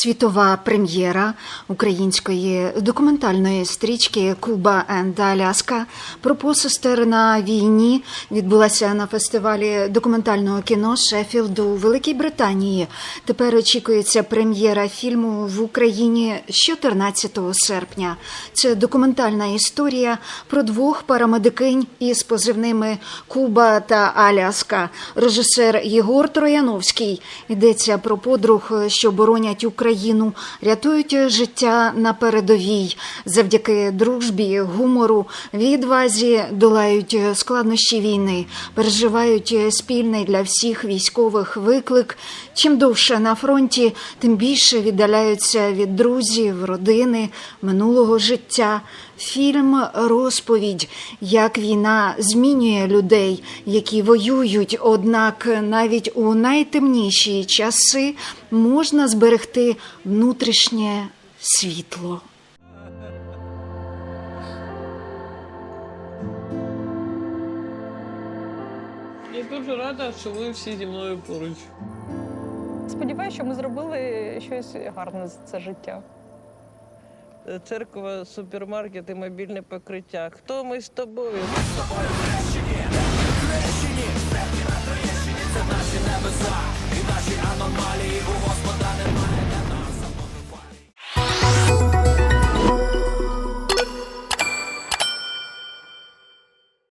Світова прем'єра української документальної стрічки Куба енд Аляска про посестер на війні відбулася на фестивалі документального кіно Шеффілду у Великій Британії. Тепер очікується прем'єра фільму в Україні з 14 серпня. Це документальна історія про двох парамедикинь із позивними Куба та Аляска. Режисер Єгор Трояновський йдеться про подруг, що боронять Україну, рятують життя на передовій. Завдяки дружбі, гумору, відвазі долають складнощі війни, переживають спільний для всіх військових виклик. Чим довше на фронті, тим більше віддаляються від друзів, родини, минулого життя. Фільм розповідь, як війна змінює людей, які воюють. Однак навіть у найтемніші часи можна зберегти внутрішнє світло. Я дуже рада, що ви всі зі мною поруч. Сподіваюся, що ми зробили щось гарне за це життя. Церква, супермаркет і мобільне покриття. Хто ми з тобою?